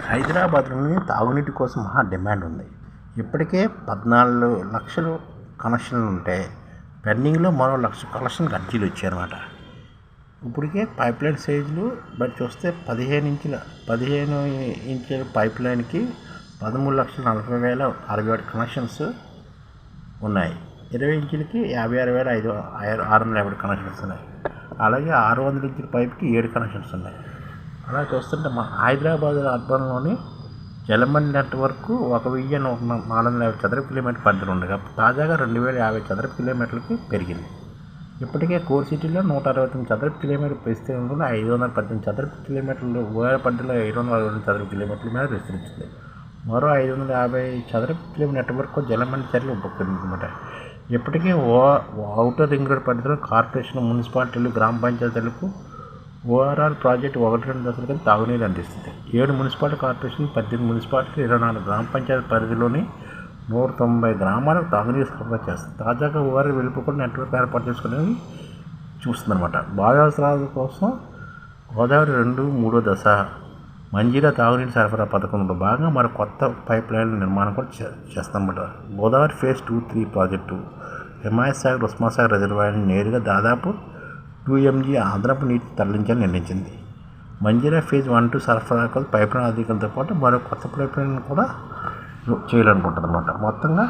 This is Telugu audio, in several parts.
హైదరాబాద్లోని తాగునీటి కోసం మహా డిమాండ్ ఉంది. ఇప్పటికే పద్నాలుగు లక్షలు కనెక్షన్లు ఉంటే పెండింగ్లో మరో లక్ష కనెక్షన్ అర్జీలు వచ్చాయన్నమాట. ఇప్పటికే పైప్ లైన్ సైజులు బట్ చూస్తే పదిహేను ఇంచుల పదిహేను ఇంచుల పైప్ లైన్కి పదమూడు లక్షల నలభై వేల అరవై ఏడు కనెక్షన్స్ ఉన్నాయి. ఇరవై ఇంచులకి యాభై ఆరు వేల ఐదు ఆరు వందల యాభై కనెక్షన్స్ ఉన్నాయి. అలాగే ఆరు వందల ఇంచుల పైప్కి ఏడు కనెక్షన్స్ ఉన్నాయి. అలా చూస్తుంటే మా హైదరాబాద్ అర్బన్లోని జలమణి నెట్వర్క్ ఒక వెయ్యి నూట నాలుగు వందల యాభై చదరపు కిలోమీటర్ పరిధిలో ఉండగా తాజాగా రెండు వేల యాభై చదరపు కిలోమీటర్లకి పెరిగింది. ఇప్పటికే కోర్ సిటీలో నూట అరవై తొమ్మిది చదరపు కిలోమీటర్ విస్తీర్ణంలో ఐదు వందల పద్దెనిమిది చదరపు కిలోమీటర్లు వేల పరిధిలో ఏడు వందల అరవై రెండు చదరపు కిలోమీటర్ల మీద విస్తరించింది. మరో ఐదు వందల యాభై చదరపు కిలోమీటర్ నెట్వర్క్ జలమండి చర్యలు ఉపకరించమాట ఇప్పటికే ఓ ఔటర్ రింగ్ రోడ్ పరిధిలో కార్పొరేషన్ మున్సిపాలిటీలు గ్రామ పంచాయతీలకు ఓఆర్ఆర్ ప్రాజెక్టు ఒకటి రెండు దశల తాగునీరు అందిస్తుంది. ఏడు మున్సిపాలిటీ కార్పొరేషన్ పద్దెనిమిది మున్సిపాలిటీ ఇరవై నాలుగు గ్రామ పంచాయతీ పరిధిలోని నూట తొంభై గ్రామాలకు తాగునీరు సరఫరా చేస్తుంది. తాజాగా ఓఆర్ఆర్ వెళ్ళిపోకుండా నెట్వర్క్ ఏర్పాటు చేసుకునేవి చూస్తుందన్నమాట. బావి కోసం గోదావరి రెండు మూడో దశ మంజీరా తాగునీటి సరఫరా పథకంలో భాగంగా మరి కొత్త పైప్ లైన్ల నిర్మాణం కూడా చే చేస్తామన్నమాట Godavari phase two three project Himayat Sagar Osmansagar రిజర్వాయర్ని నేరుగా దాదాపు యూఎంజీ ఆంధ్రపు నీటి తరలించాలని నిర్ణయించింది. మంజీరా ఫేజ్ వన్ టూ సరఫరా కోసం పైప్ లైన్ పాటు మరో కొత్త పైప్ లైన్ కూడా చేయాలనుకుంటుంది అనమాట మొత్తంగా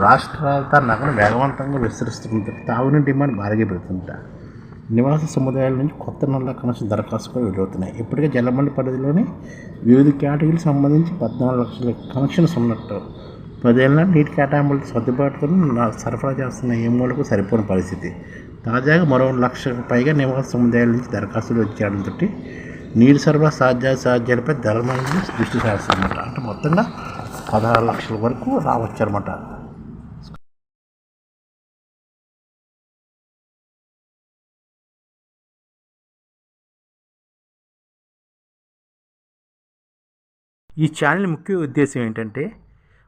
రాష్ట్ర రాజధాని నగరం వేగవంతంగా విస్తరిస్తుంది తాగునీటి డిమాండ్ భారీగా పెడుతుంట నివాస సముదాయాల నుంచి కొత్త నల్ల కనెక్షన్ దరఖాస్తులు విడుగుతున్నాయి ఇప్పటికే జలమండి పరిధిలోని వివిధ కేటగిరీలకు సంబంధించి పద్నాలుగు లక్షల కనెక్షన్స్ ఉన్నట్టు పదేళ్ళ నీటి కేటాయింపులు సర్దుబాటుతో సరఫరా చేస్తున్న ఏ మూలకు సరిపోని పరిస్థితి. తాజాగా మరో లక్షకు పైగా నివాస సముదాయాల నుంచి దరఖాస్తులు వచ్చేయడంతో నీరు సరఫరా సాధ్యాసాధ్యాలపై సాధ్యాలపై దృష్టి సారిస్తుందన్నమాట అంటే మొత్తంగా పదహారు లక్షల వరకు రావచ్చు అనమాట ఈ ఛానల్ ముఖ్య ఉద్దేశం ఏంటంటే